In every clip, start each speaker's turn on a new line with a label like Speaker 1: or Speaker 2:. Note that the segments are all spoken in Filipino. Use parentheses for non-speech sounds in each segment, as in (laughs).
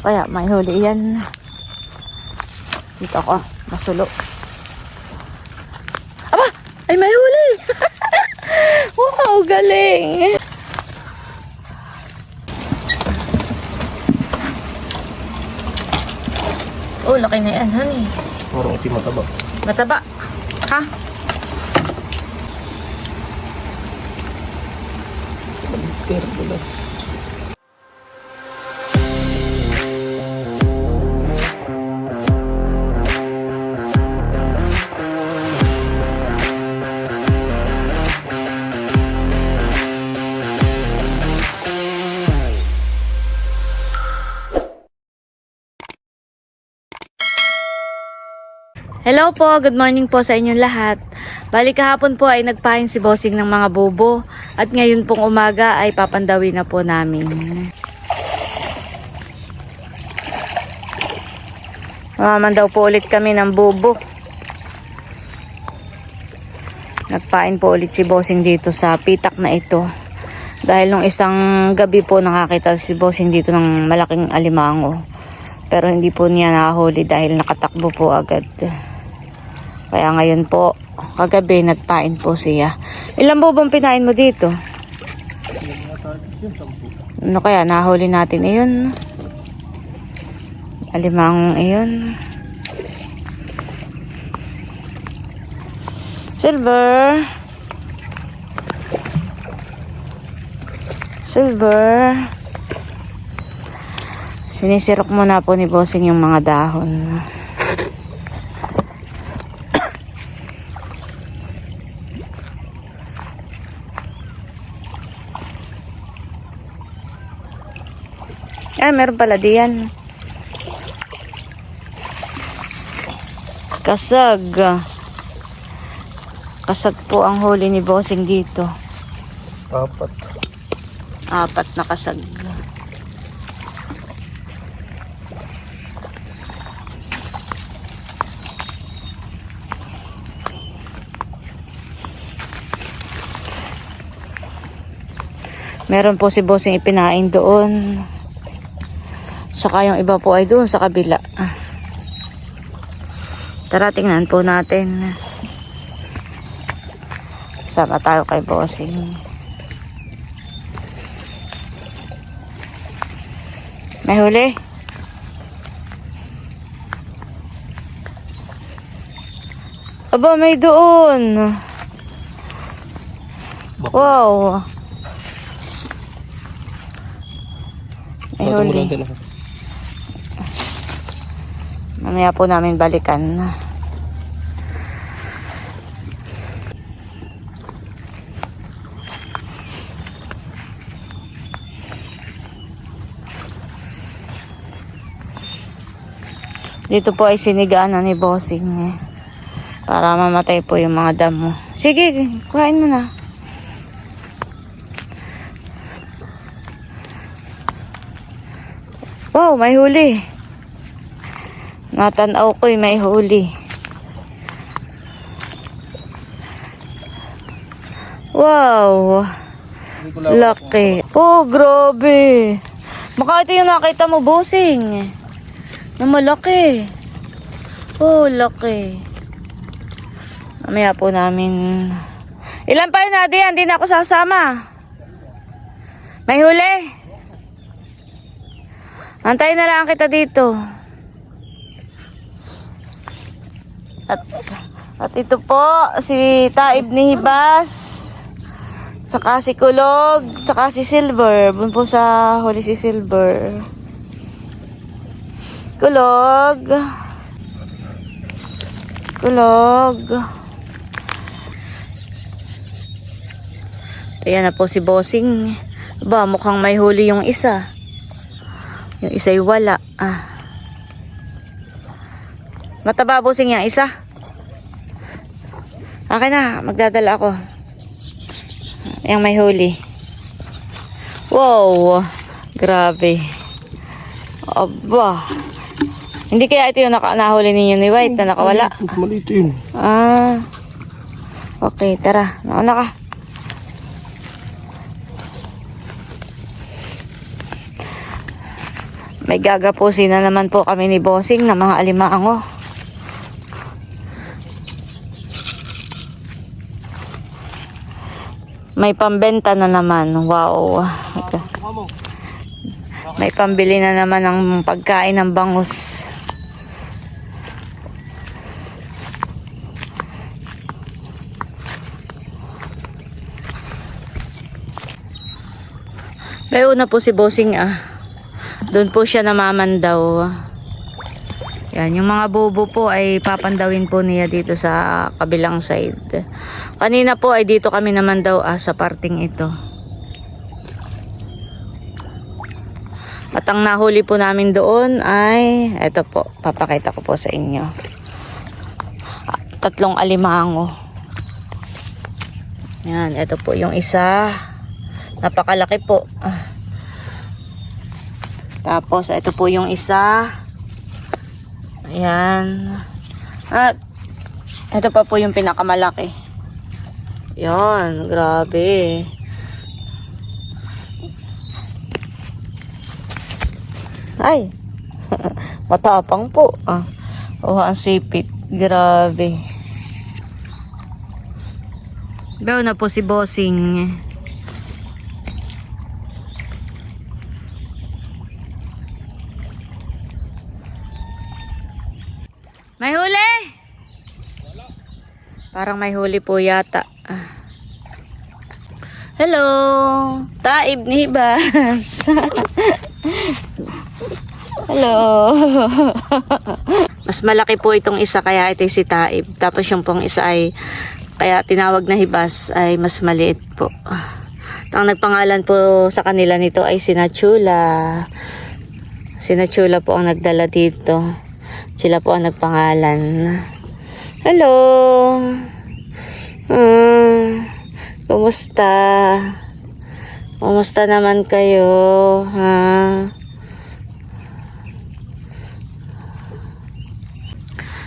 Speaker 1: Kaya may huli yan. Dito ako, masulo. Aba! Ay, may huli! (laughs) wow, galing! Oh, laki na yan, honey.
Speaker 2: Parang iti mataba.
Speaker 1: Mataba. Ha?
Speaker 2: Terbulas.
Speaker 1: Hello po, good morning po sa inyong lahat. Bali kahapon po ay nagpahin si Bossing ng mga bubo at ngayon pong umaga ay papandawi na po namin. Maman daw po ulit kami ng bubo. Nagpain po ulit si Bossing dito sa pitak na ito. Dahil nung isang gabi po nakakita si Bossing dito ng malaking alimango. Pero hindi po niya nakahuli dahil nakatakbo po agad. Kaya ngayon po, kagabi nagpain po siya. Ilan po bang pinain mo dito? Ano kaya, nahuli natin iyon? Alimang iyon. Silver. Silver. Sinisirok muna po ni Bossing yung mga dahon. Ay, meron pala diyan. Kasag. Kasag po ang huli ni Bossing dito.
Speaker 2: Apat.
Speaker 1: Apat na kasag. Meron po si Bossing ipinain doon. Saka yung iba po ay doon sa kabila. Tara, tingnan po natin. Sama tayo kay Bossing. May huli? Aba, may doon. Wow. May huli. Mamaya po namin balikan. Dito po ay sinigaan na ni Bossing. eh. Para mamatay po yung mga damo. Sige, kuhain mo na. Wow, may huli. Natanaw ko'y may huli. Wow. Laki. Oh, grabe. Baka ito yung nakita mo, bossing. Na malaki. Oh, laki. Mamaya po namin. Ilan pa yun, Adi? Hindi na ako sasama. May huli? Antayin na lang kita dito. At, at ito po, si Taib ni Hibas. Tsaka si Kulog. Tsaka si Silver. Bun po sa huli si Silver. Kulog. Kulog. Ayan na po si Bossing. Ba, mukhang may huli yung isa. Yung isa'y wala. Ah. Mataba Bossing yung isa. Akin na, magdadala ako. Yung may huli. Wow! Grabe. Aba. Hindi kaya ito yung naka nahuli ninyo ni White na nakawala?
Speaker 2: Maliit yun.
Speaker 1: Ah. Okay, tara. Nauna ka. May gagapusin na naman po kami ni Bossing na mga alimango. May pambenta na naman. Wow. May pambili na naman ng pagkain ng bangus. May una po si Bossing ah. Doon po siya namamandaw. Yan, yung mga bobo po ay papandawin po niya dito sa kabilang side. Kanina po ay dito kami naman daw ah, sa parting ito. At ang nahuli po namin doon ay, eto po, papakita ko po sa inyo. Tatlong alimango. Yan, eto po yung isa. Napakalaki po. Tapos, ito po yung isa. Ayan. At, ito pa po yung pinakamalaki. Yan, grabe. Ay, (laughs) matapang po. Ah. Oh, ang sipit. Grabe. Daw na po si Bossing. May huli? Parang may huli po yata. Ah. Hello! Taib ni Hibas. (laughs) Hello! (laughs) Mas malaki po itong isa kaya ito si Taib. Tapos yung pong isa ay kaya tinawag na Hibas ay mas maliit po. Ang nagpangalan po sa kanila nito ay Sinachula. Sinachula po ang nagdala dito. Sila po ang nagpangalan. Hello! Hmm, kumusta? Kumusta naman kayo? Ha?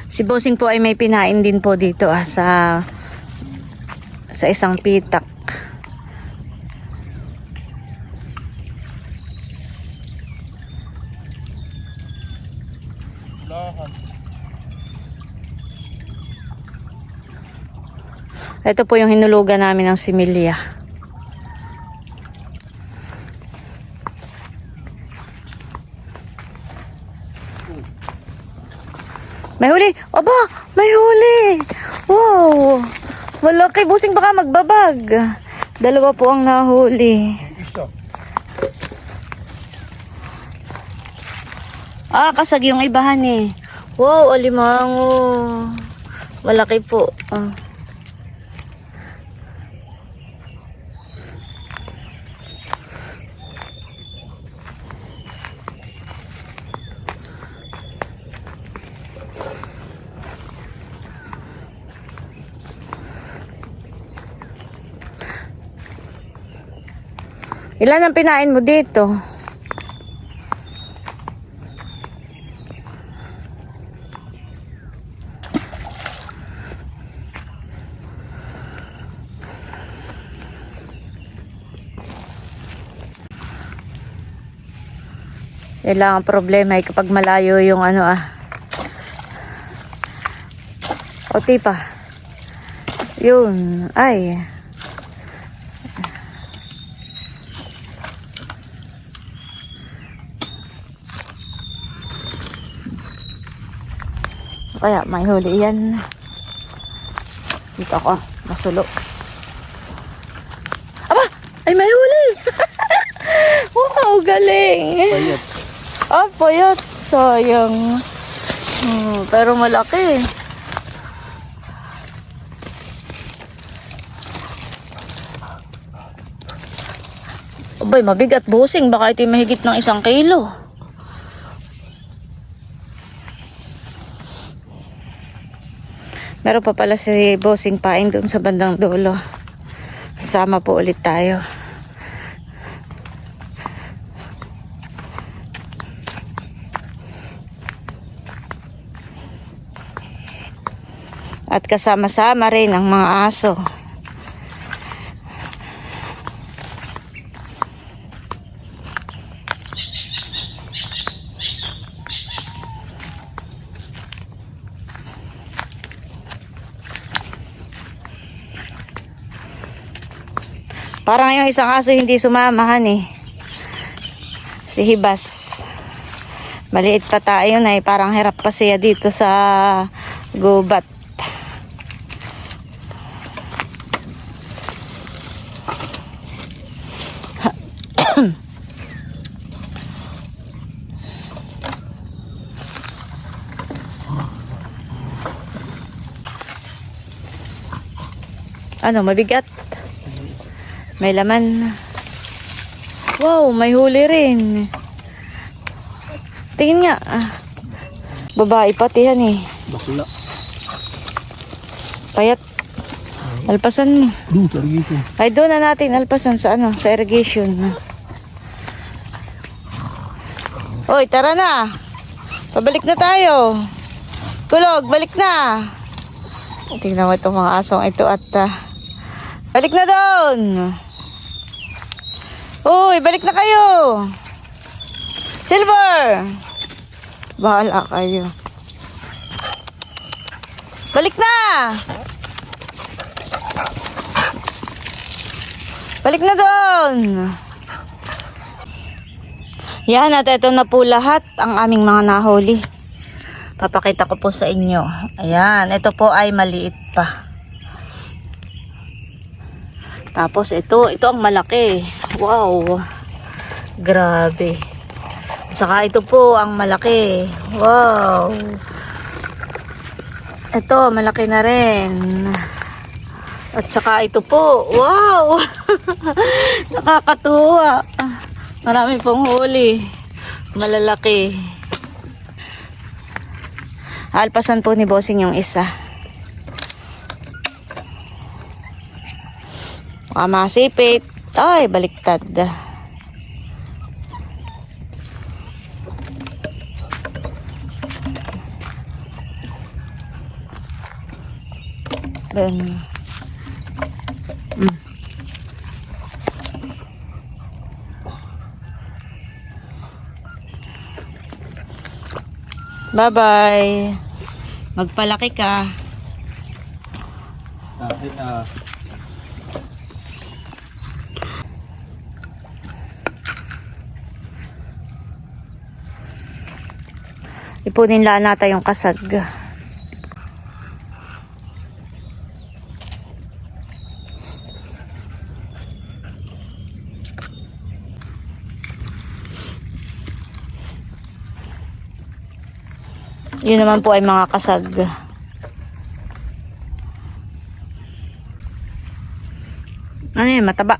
Speaker 1: Si Bossing po ay may pinain din po dito ah, sa sa isang pitak. Ito po yung hinulugan namin ng similya. May huli! Aba! May huli! Wow! Malaki. Busing baka magbabag. Dalawa po ang nahuli. Ah, kasag yung ibahan eh. Wow, alimango. Malaki po. Ah. Ilan ang pinain mo dito? Yan ang problema ay kapag malayo yung ano ah. O tipa. Yun. Ay. Kaya may huli yan. Dito ako. Masulo. Aba! Ay may huli! (laughs) wow, galing!
Speaker 2: Payat.
Speaker 1: Ah, payat. Sayang. Hmm, pero malaki. Abay, mabigat busing. Baka ito mahigit ng isang kilo. Meron pa pala si Bossing Paing doon sa bandang dulo. Sama po ulit tayo. At kasama-sama rin ang mga aso. Parang yung isang aso hindi sumamahan eh. Si Hibas. Maliit pa tayo na eh. Parang hirap pa siya dito sa gubat. (coughs) Ano, mabigat? May laman. Wow, may huli rin. Tingin nga. Ah. Babae pati yan eh.
Speaker 2: Bakla.
Speaker 1: Payat. Alpasan mo.
Speaker 2: Doon, sa.
Speaker 1: Ay, doon na natin alpasan sa ano, sa irrigation. Hoy, tara na. Pabalik na tayo. Kulog, balik na. Tingnan mo itong mga asong ito at ah, balik na doon. Uy, balik na kayo. Silver. Bahala kayo. Balik na. Balik na doon. Yan at ito na po lahat ang aming mga nahuli. Papakita ko po sa inyo. Ayan, ito po ay maliit pa. Tapos ito, ito ang malaki. Wow. Grabe. Saka ito po ang malaki. Wow. Ito, malaki na rin. At saka ito po, wow! (laughs) Nakakatuwa. Marami pong huli. Malalaki. Alpasan po ni Bossing yung isa. Baka masipit. Ay, baliktad. Ben. Bye-bye. Magpalaki ka.
Speaker 2: Bakit ah.
Speaker 1: Ipunin lang natin yung kasag. Yun naman po ay mga kasag. Ano yun, mataba.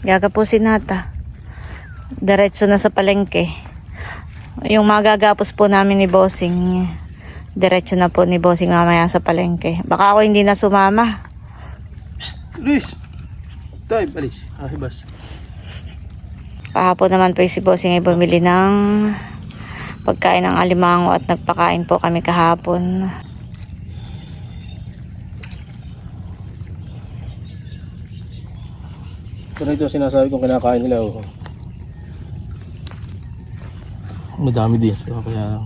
Speaker 1: Gagapusin nata. Diretso na sa palengke. Yung magagapos po namin ni Bossing, diretso na po ni Bossing mamaya sa palengke. Baka ako hindi na sumama.
Speaker 2: Luis! Tay, balis. Ah.
Speaker 1: Kahapon naman po si Bossing ay bumili ng pagkain ng alimango at nagpakain po kami kahapon.
Speaker 2: Pero ito sinasabi kong kinakain nila. Oh. Madami din. So, kaya...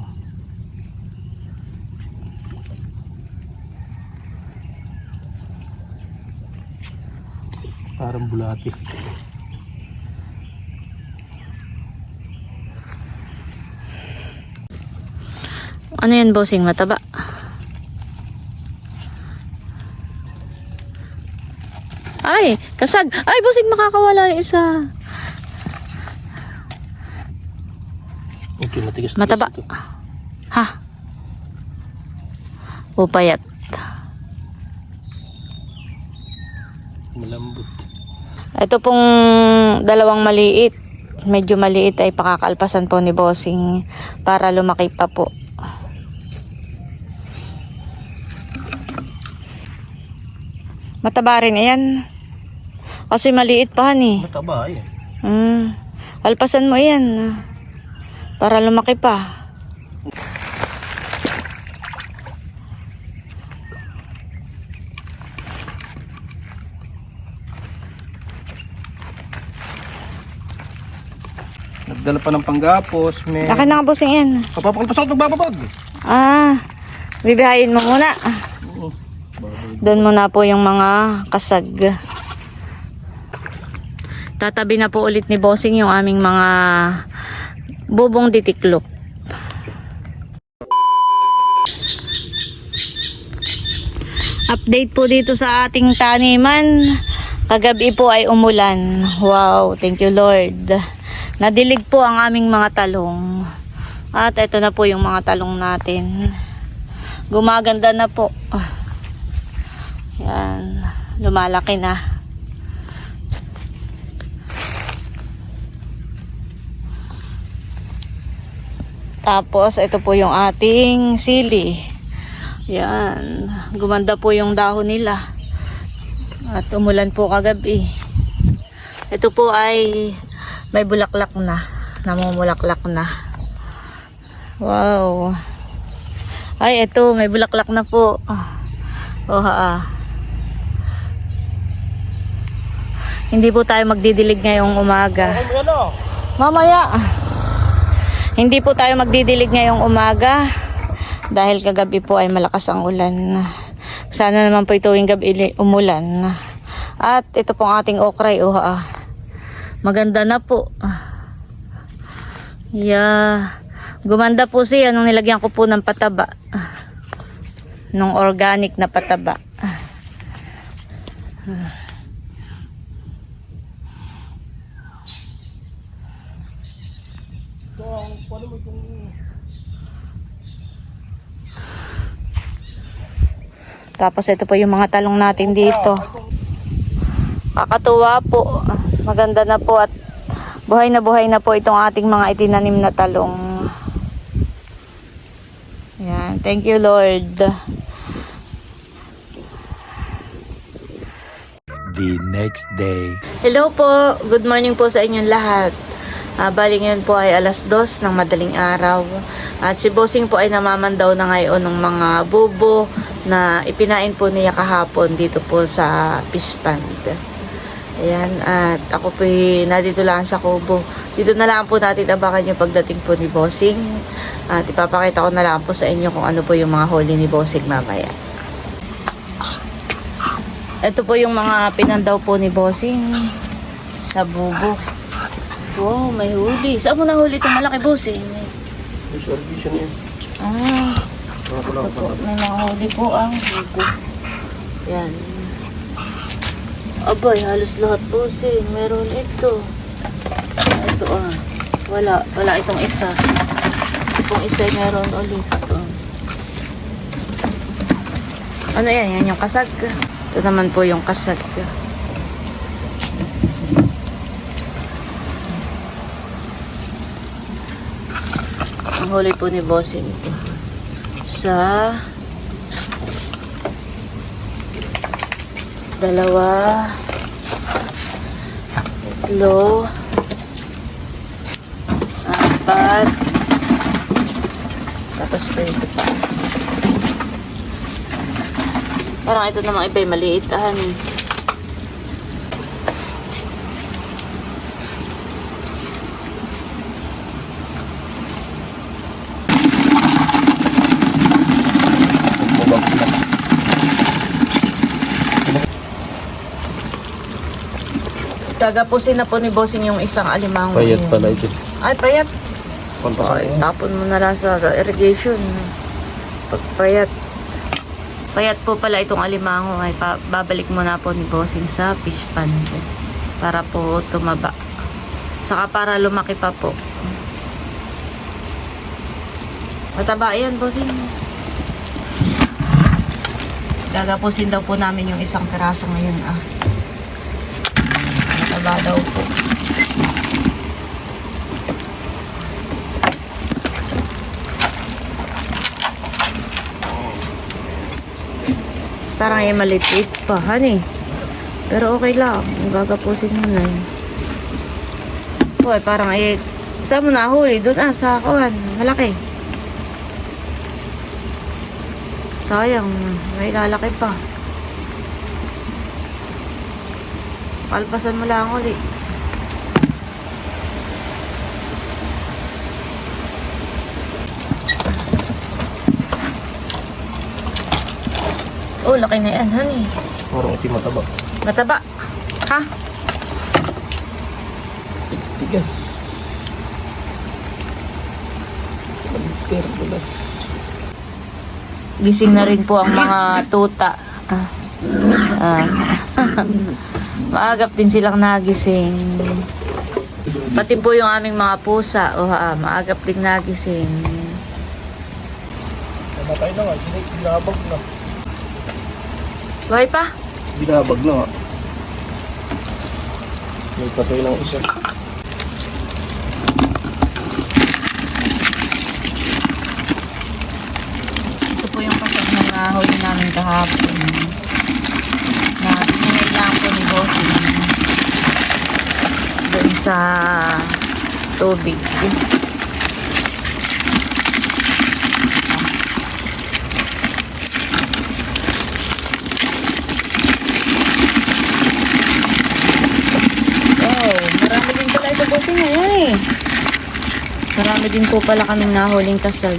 Speaker 2: Parang bulati.
Speaker 1: Ano yan, Bossing? Mataba. Ay, kasag. Ay, Bossing, makakawala yung isa.
Speaker 2: Ito, matigas.
Speaker 1: Mataba.
Speaker 2: Ito.
Speaker 1: Ha? O payat.
Speaker 2: Malambot.
Speaker 1: Ito pong dalawang maliit. Medyo maliit ay pakakalpasan po ni Bossing para lumaki pa po. Mataba rin yan. Kasi maliit pa ni.
Speaker 2: Mataba eh.
Speaker 1: Mm. Alpasan mo yan. Para lumaki pa.
Speaker 2: Nagdala pa ng panggapos. May...
Speaker 1: Akin na nga Bossing yan.
Speaker 2: Papakalpas ako nagbababag.
Speaker 1: Ah, bibihayin mo muna.
Speaker 2: Oo.
Speaker 1: Doon muna po yung mga kasag. Tatabi na po ulit ni Bossing yung aming mga bubong ditiklop. Update po dito sa ating taniman. Kagabi po ay umulan. Wow, thank you Lord. Nadilig po ang aming mga talong. At ito na po yung mga talong natin. Gumaganda na po. Yan, lumalaki na. Tapos, ito po yung ating sili. Yan. Gumanda po yung dahon nila. At umulan po kagabi. Ito po ay may bulaklak na. Namumulaklak na. Wow. Ay, ito. May bulaklak na po. Oh, ha. Hindi po tayo magdidilig ngayong umaga.
Speaker 2: Ano?
Speaker 1: Mamaya. Hindi po tayo magdidilig ngayong umaga dahil kagabi po ay malakas ang ulan. Sana naman po ituwing gabi umulan. At ito pong ating okray. Oh, ah. Maganda na po. Yeah. Gumanda po siya nung nilagyan ko po ng pataba. Nung organic na pataba. Tapos ito po yung mga talong natin dito. Kakatuwa po. Maganda na po at buhay na buhay na po itong ating mga itinanim na talong. Yan. Thank you Lord.
Speaker 3: the next day.
Speaker 1: Hello po. Good morning po sa inyong lahat. Ah, bali ngayon po ay alas dos ng madaling araw. At si Bossing po ay namamandaw na ngayon ng mga bubo na ipinain po niya kahapon dito po sa fish pond. Ayan, at ako po nandito lang sa kubo. Dito na lang po natin abangan yung pagdating po ni Bossing. At ipapakita ko na lang po sa inyo kung ano po yung mga huli ni Bossing mamaya. Ito po yung mga pinandaw po ni Bossing sa bubo. Wow, may huli. Saan mo nahuli itong malaki Bossing?
Speaker 2: May service yun.
Speaker 1: Ah,
Speaker 2: Ko lang
Speaker 1: ito po. Po ang bubo. Yan. Abay, halos lahat Bossing. Meron ito. Ito ah. Wala. Wala itong isa. Itong isa meron ulit. Ito. Ano yan? Yan yung kasag. Ito naman po yung kasag. Ang huli po ni Bossing ito. Sa dalawa tatlo apat tapos ito pa parang ito namang iba maliit ah eh. Tagapusin na po ni Bossing yung isang alimango.
Speaker 2: Payat
Speaker 1: yun.
Speaker 2: pala ito.
Speaker 1: Ay, payat. Ay, tapon mo na lang sa irrigation. Pagpayat. Payat po pala itong alimango ay pa, babalik mo na po ni Bossing sa fish pond para po tumaba. Saka para lumaki pa po. Mataba yan, Bossing. Gagapusin daw po namin yung isang piraso ngayon ah. Mataba daw po. Parang ay maliit pa, honey. Pero okay lang. Ang gagapusin mo na yun. Hoy, parang ay... Saan mo nahuli? Doon ah, sa kawan. Malaki. Sayang. May lalaki pa. Palpasan mo lang ulit. Oh, laki na yan, honey.
Speaker 2: Parang ito mataba.
Speaker 1: Mataba. Ha?
Speaker 2: Tigas. Kaliter, bulas.
Speaker 1: Gising na rin po ang mga tuta. Ah. Ah. (laughs) Maagap din silang nagising. Pati po yung aming mga pusa. Oh, ah, maagap din nagising.
Speaker 2: Namatay na nga. Gina- Ginabag na.
Speaker 1: Buhay pa?
Speaker 2: Ginabag na nga. May patay lang isa.
Speaker 1: Ito po yung kasag na nahuli namin kahapon. Na binigay lang po Bossing. Doon sa tubig. Eh. Marami din po pala kaming nahuling kasag.